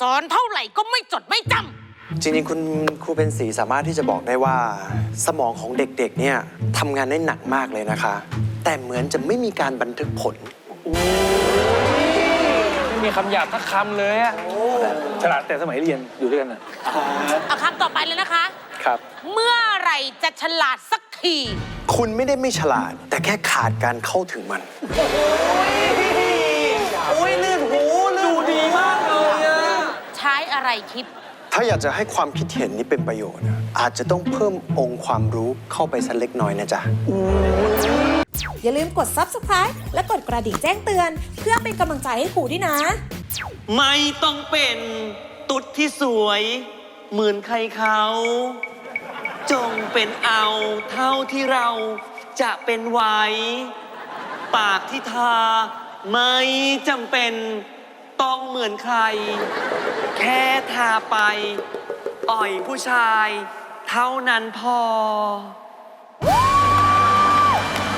สอนเท่าไหร่ก็ไม่จดไม่จจริงๆคุณครูเป็นสีสามารถที่จะบอกได้ว่า สมองของเด็กๆเนี่ยทำงานได้หนักมากเลยนะคะ แต่เหมือนจะไม่มีการบันทึกผล ไม่มีคำหยาบสักคำเลยอะฉลาดแต่สมัยเรียนอยู่ด้วยกันอะำเอาคำต่อไปเลยนะคะ ครับ เมื่อไหร่จะฉลาดสักที คุณไม่ได้ไม่ฉลาด แต่แค่ขาดการเข้าถึงมันใอะไรคิด ถ้าอยากจะให้ความคิดเห็นนี้เป็นประโยชน์นะอาจจะต้องเพิ่มองค์ความรู้เข้าไปสักเล็กน้อยนะจ๊ะ อย่าลืมกด subscribe และกดกระดิ่งแจ้งเตือน เพื่อเป็นกำลังใจให้ครูด้วยนะ ไม่ต้องเป็นตุ๊ดที่สวย เหมือนใครเขา จงเป็นเอาเท่าที่เราจะเป็นไหวปากที่ทา ไม่จำเป็น ต้องเหมือนใคร แค่ทาไป อ่อยผู้ชาย เท่านั้นพอ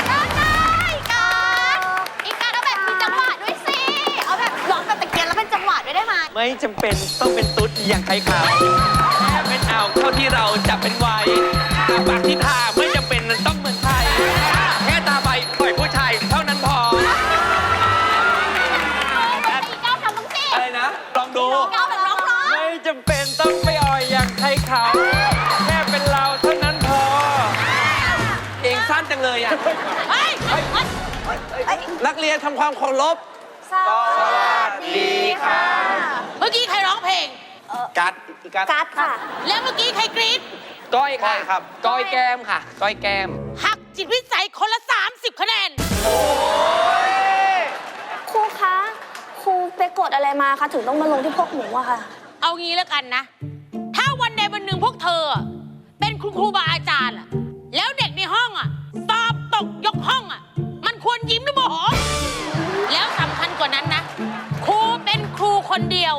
การการอีการเอาแบบมีจังหวะด้วยสิ เอาแบบร้องแบบตะเกียงแล้วเป็นจังหวะด้วยได้ไหมไม่จำเป็นต้องเป็นตุ๊ดอย่างใครเขาแค่เป็นเอาเท่าที่เราจะเป็นไหวปากที่ทาไม่จำเป็นมันต้อง จำเป็นต้องไปอ่อยอย่างใครเขา แค่เป็นเราเท่านั้นพอ เองสั้นจังเลยอะ เฮ้ยเฮ้ยเฮ้ยนักเรียนทำความเคารพ สวัสดีค่ะ เมื่อกี้ใครร้องเพลง กัดกัดกัดค่ะ แล้วเมื่อกี้ใครกรี๊ดก้อยค่ะครับ ก้อยแก้มค่ะ ก้อยแก้ม หักจิตวิสัยคนละ 30 คะแนน ครูคะ ครูไปกดอะไรมาคะ ถึงต้องมาลงที่พวกหนูอะค่ะ เอางี้แล้วกันนะ ถ้าวันใดวันหนึ่งพวกเธออะเป็นคุณครูบาอาจารย์อะแล้วเด็กในห้องอะสอบตกยกห้องอะมันควรยิ้มหรือโมโหแล้วสำคัญกว่านั้นนะ ครูเป็นครูคนเดียว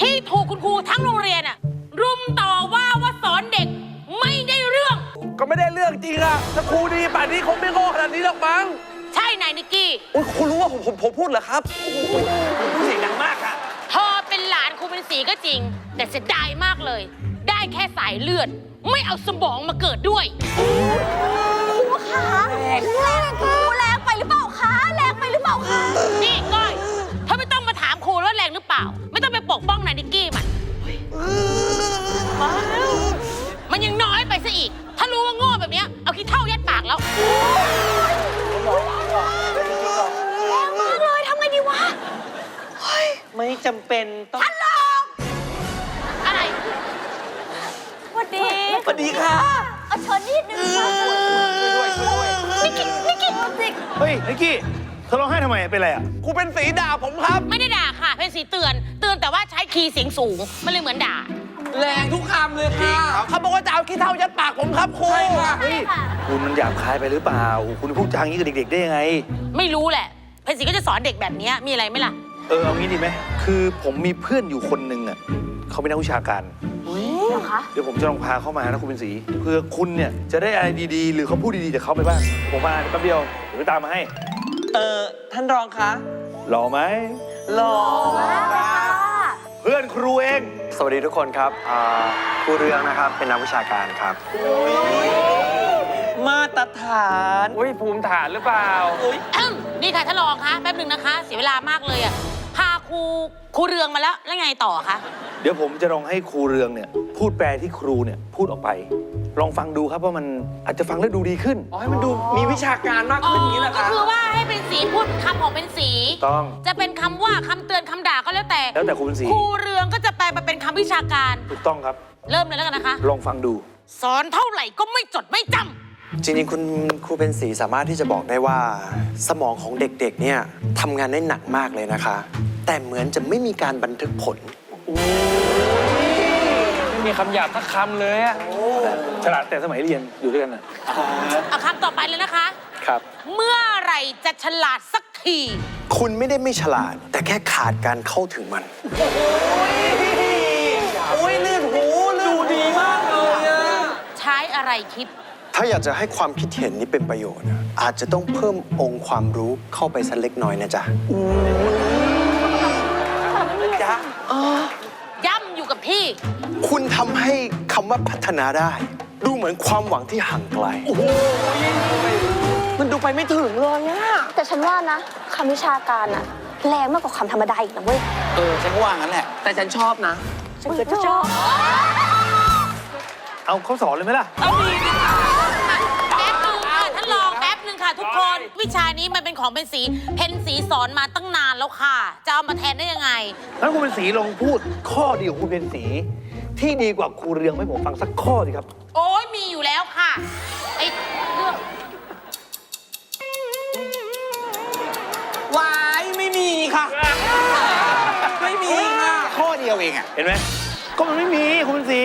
ที่ถูกคุณครูทั้งโรงเรียนอะรุมต่อว่าว่าสอนเด็กไม่ได้เรื่อง ก็ไม่ได้เรื่องจริงอะถ้าครูดีป่านนี้คงไม่โง่ขนาดนี้หรอกมั้ง ใช่นายนิกกี้อุ๊ยคุณรู้ว่าผมผมผมพูดเหรอครับเสียง สีก็จริง แต่เสียดายมากเลย ได้แค่สายเลือด ไม่เอาสมองมาเกิดด้วย ครูคะแรงครูแรงไปหรือเปล่าคะแรงไปหรือเปล่าคะนี่ก้อยเธอไม่ต้องมาถามครูว่าแรงหรือเปล่า ไม่ต้องไปปกป้องนายนิกกี้มันว้าวมันยังน้อยไปซะอีก ถ้ารู้ว่าโง่แบบเนี้ยเอาขี้เท่ายัดปากแล้ว แรงมากเลยทำไงดีวะไม่จำเป็นต้อง สดีสวัสดีค่ะเอาเชิญนิดนึงค่ะนิกกี้นิกกี้นิกเฮ้ยนิกกี้เธอร้องไห้ทำไมเป็นไรอะครูเป็นสีด่าผมครับ ไม่ได้ด่าค่ะ เป็นสีเตือน เตือนแต่ว่าใช้คีย์เสียงสูง มันเลยเหมือนด่า แรงทุกคำเลยค่ะเขาบอกว่าจะเอาขี้เท่ายัดปากผมครับครูใช่ค่ะคุณมันหยาบคายไปหรือเปล่า คุณพูดจาอย่างนี้กับเด็ก ๆ ได้ยังไง ไม่รู้แหละ เพนสีก็จะสอนเด็กแบบเนี้ยมีอะไรไหมล่ะ เออเอางี้ดีไหม คือผมมีเพื่อนอยู่คนหนึ่งอะเขาเป็นนักวิชาการ เหรอคะ เดี๋ยวผมจะลองพาเข้ามานะคุณเป็นสีเพื่อคุณเนี่ยจะได้อะไรดีๆ หรือเขาพูดดีๆจากเขาไปบ้าง ผมมาแป๊บเดียวเดี๋ยวไปตามมาให้ เออท่านรองคะหล่อไหมหล่อเพื่อนครูเอง สวัสดีทุกคนครับอ่าครูเรืองนะครับ เป็นนักวิชาการครับ มาตรฐานอุ้ยภูมิฐานหรือเปล่า อุ้ยอืมนี่ค่ะท่านรองคะแป๊บหนึ่งนะคะ เสียเวลามากเลยอะพา ครูครูเรืองมาแล้ว แล้วไงต่อคะ เดี๋ยวผมจะลองให้ครูเรืองเนี่ยพูดแปลที่ครูเนี่ยพูดออกไป ลองฟังดูครับว่ามันอาจจะฟังแล้วดูดีขึ้น อ๋อให้มันดูมีวิชาการมากอ๋อขึ้นอย่างนี้แหละก็คะคือว่าให้เป็นสีพูดคำของเป็นสี ต้อง จะเป็นคำว่าคำเตือนคำด่าก็แล้วแต่แล้วแต่ครูเป็นสี ครูเรืองก็จะแปลมาเป็นคำวิชาการ ถูกต้องครับ เริ่มเลยแล้วกันนะคะ ลองฟังดู สอนเท่าไหร่ก็ไม่จดไม่จำจริงๆ คุณครูเป็นสีสามารถที่จะบอกได้ว่า สมองของเด็กๆ เนี่ยทำงานได้หนักมากเลยนะคะ แต่เหมือนจะไม่มีการบันทึกผล ไม่มีคำหยาบสักคำเลยอะฉลาดแต่สมัยเรียนอยู่ด้วยกันอะเอาคำต่อไปเลยนะคะ ครับ เมื่อไหร่จะฉลาดสักที คุณไม่ได้ไม่ฉลาด แต่แค่ขาดการเข้าถึงมันอุ้ยลื่นหูดูดีมากเลยอะใช้อะไรคิด ถ้าอยากจะให้ความคิดเห็นนี้เป็นประโยชน์นะอาจจะต้องเพิ่มองค์ความรู้เข้าไปสักเล็กน้อยนะจ๊ะ จ๊ะพี่ คุณทำให้คำว่าพัฒนาได้ ดูเหมือนความหวังที่ห่างไกล มันดูไปไม่ถึงเลยอะแต่ฉันว่านะคำวิชาการอะแรงมากกว่าคำธรรมดาอีกนะเว้ยเออฉันก็ว่างั้นแหละ แต่ฉันชอบนะ ฉันก็ชอบเอาเขาสอนเลยไหมล่ะแป๊บหนึ่งค่ะท่านรองแป๊บหนึ่ง ค่ะทุกคนวิชานี้มันเป็นของเป็นสี เพนสีสอนมาตั้งนานแล้วค่ะ จะเอามาแทนได้ยังไง งั้นคุณเป็นสีลองพูดข้อดีของคุณเป็นสี ที่ดีกว่าครูเรืองให้ผมฟังสักข้อสิครับ โอ้ยมีอยู่แล้วค่ะไอ้เรื่องวายไม่มีค่ะ ไม่มีค่ะ ข้อเดียวเองอะเห็นไหมก็มันไม่มีคุณเป็นสี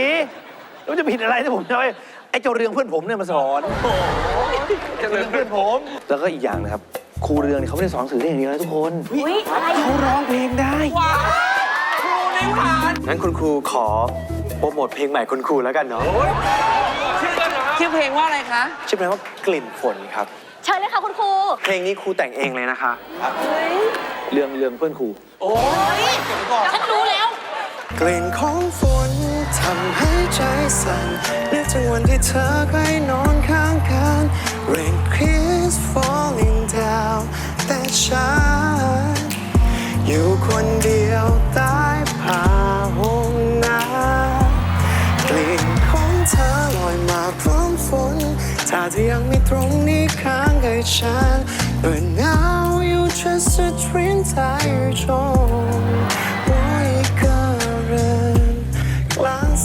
แล้วมันจะผิดอะไรที่ผมจะไปไอ้เจ้าเรืองเพื่อนผมเนี่ยมาสอนเจ้าเรืองเพื่อนผม แล้วก็อีกอย่างนะครับ ครูเรืองเนี่ยเขาไม่ได้สอนหนังสือได้อย่างเดียวนะทุกคนอุ้ยอะไรเขาร้องเพลงได้ครูในหวานงั้นคุณครูขอโปรโมทเพลงใหม่คุณครูแล้วกันเนาะชื่อเพลงว่าอะไรคะชื่อเพลงว่ากลิ่นฝนครับ เชิญเลยค่ะคุณครู เพลงนี้ครูแต่งเองเลยนะคะเรืองเรืองเพื่อนครูฉันรู้แล้ว กลิ่นของฝน ทำให้ใจสั่นนึกถึงวันที่เธอเคยนอนข้างกัน Rain keeps falling down แต่ฉันอยู่คนเดียวใต้ผ้าห่มหนากลิ่นของเธอลอยมาพร้อมฝนถ้าเธอยังไมีตรงนี้ข้างกับฉัน But now you just a dream tired zone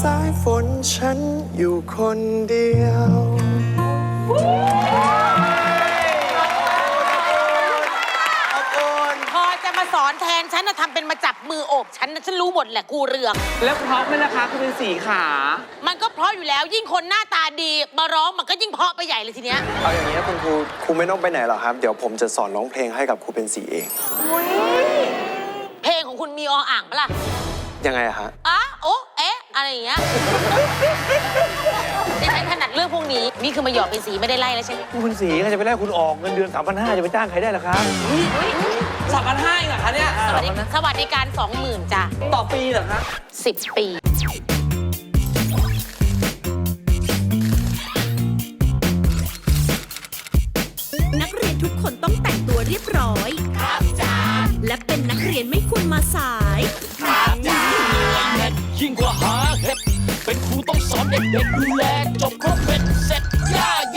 สายฝนฉันอยู่คนเดียว พอจะมาสอนแทนฉันนะทำเป็นมาจับมือโอบฉันนะฉันรู้หมดแหละครูเรือง แล้วเพราะไหมล่ะคะคุณเป็นสีขา มันก็เพราะอยู่แล้วยิ่งคนหน้าตาดีมาร้องมันก็ยิ่งเพราะไปใหญ่เลยทีเนี้ยเอาอย่างนี้นะคุณครูครูไม่ต้องไปไหนหรอกครับ เดี๋ยวผมจะสอนร้องเพลงให้กับครูเป็นสีเอง เพลงของคุณมีออ่างปะล่ะยังไงอะฮะอะโอ้เอ๊ะอะไรอย่างเงี้ยดิฉันถนัดเรื่องพวกนี้ นี่คือมาหยอดเป็นสีไม่ได้ไล่แล้วใช่ไหมคุณสีก็จะไปไล่คุณออกเงินเดือน 3,500 จะไปจ้างใครได้ล่ะครับสามพันห้าเองเหรอคะเนี่ยสวัสดีสวัสดิการสองหมื่นจ้ะต่อปีเหรอคะสิบปีนักเรียนทุกคนต้องแต่งตัวเรียบร้อย ครับจ้าและเป็นนักเรียนไม่ควรมาสายยิ่งกว่าหา เห็ดเป็นครูต้องสอนเด็กดูแลจบครบเป็นเสร็จย่า